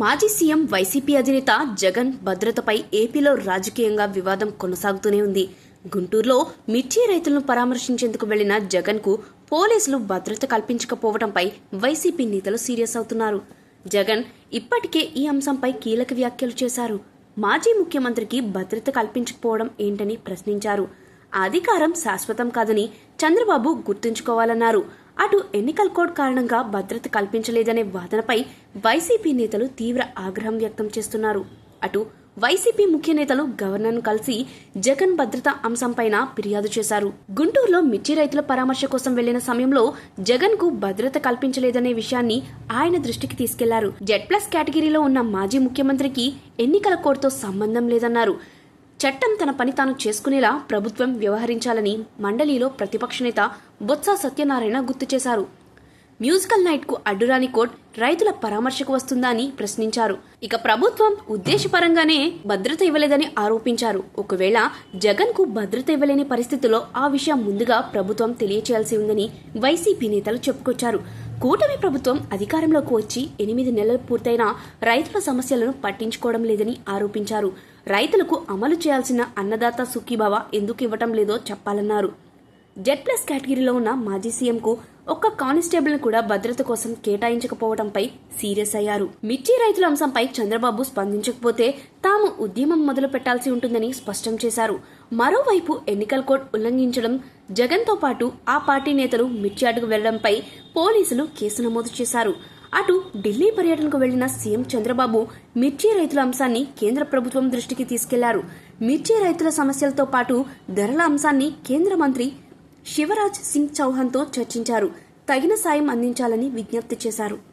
మాజీ CM YCP అధినేత జగన్ భద్రతపై ఏపీలో రాజకీయంగా వివాదం కొనసాగుతూనే ఉంది. గుంటూరులో మిర్చి రైతులను పరామర్శించేందుకు వెళ్ళిన జగన్కు పోలీసులు భద్రత కల్పించకపోవడంపై వైసీపీ నేతలు సీరియస్ అవుతున్నారు. జగన్ ఇప్పటికే ఈ అంశంపై కీలక వ్యాఖ్యలు చేశారు. మాజీ ముఖ్యమంత్రికి భద్రత కల్పించకపోవడం ఏంటని ప్రశ్నించారు. అధికారం శాశ్వతం కాదని చంద్రబాబు గుర్తుంచుకోవాలన్నారు. అటు ఎన్నికల కోడ్ కారణంగా భద్రత కల్పించలేదనే వాదనపై వైసీపీ నేతలు తీవ్ర ఆగ్రహం వ్యక్తం చేస్తున్నారు. అటు వైసీపీ ముఖ్య నేతలు గవర్నర్ను కలిసి జగన్ భద్రత అంశంపైన ఫిర్యాదు చేశారు. గుంటూరులో మిర్చి రైతుల పరామర్శ కోసం వెళ్ళిన సమయంలో జగన్కు భద్రత కల్పించలేదనే విషయాన్ని ఆయన దృష్టికి తీసుకెళ్ళారు. జెడ్ ప్లస్ కేటగిరీలో ఉన్న మాజీ ముఖ్యమంత్రికి ఎన్నికల కోడ్తో సంబంధం లేదన్నారు. చట్టం తన పని తాను చేసుకునేలా ప్రభుత్వం వ్యవహరించాలని మండలిలో ప్రతిపక్ష నేత బొత్స సత్యనారాయణ గుర్తు చేశారు. మ్యూజికల్ నైట్కు అడ్డురాని కోర్ట్ రైతుల పరామర్శకు వస్తుందా అని ప్రశ్నించారు. ఇక ప్రభుత్వం ఉద్దేశపరంగానే భద్రత ఇవ్వలేదని ఆరోపించారు. ఒకవేళ జగన్కు భద్రత ఇవ్వలేని పరిస్థితుల్లో ఆ విషయం ముందుగా ప్రభుత్వం తెలియచేయాల్సి ఉందని వైసీపీ నేతలు చెప్పుకొచ్చారు. కూటమి ప్రభుత్వం అధికారంలోకి వచ్చి ఎనిమిది నెలలు పూర్తయిన రైతుల సమస్యలను పట్టించుకోవడం లేదని ఆరోపించారు. రైతులకు అమలు చేయాల్సిన అన్నదాత సుఖీభావ ఎందుకు ఇవ్వటం లేదో చెప్పాలన్నారు. జెడ్ ప్లస్ కేటగిరీలో ఉన్న మాజీ సీఎంకు ఒక్క కానిస్టేబుల్ కూడా భద్రత కోసం కేటాయించకపోవడంపై సీరియస్ అయ్యారు. మిర్చి రైతుల అంశంపై చంద్రబాబు స్పందించకపోతే తాము ఉద్యమం మొదలు పెట్టాల్సి ఉంటుందని స్పష్టం చేశారు. మరోవైపు ఎన్నికల కోడ్ ఉల్లంఘించడం జగన్తో పాటు ఆ పార్టీ నేతలు మిర్చి వెళ్ళడంపై పోలీసులు కేసు నమోదు చేశారు. అటు ఢిల్లీ పర్యటనకు వెళ్ళిన సీఎం చంద్రబాబు మిర్చి రైతుల అంశాన్ని కేంద్ర ప్రభుత్వం దృష్టికి తీసుకెళ్ళారు. మిర్చి రైతుల సమస్యలతో పాటు ధరల అంశాన్ని కేంద్ర మంత్రి శివరాజ్ సింగ్ చౌహాన్తో చర్చించారు. తగిన సాయం అందించాలని విజ్ఞప్తి చేశారు.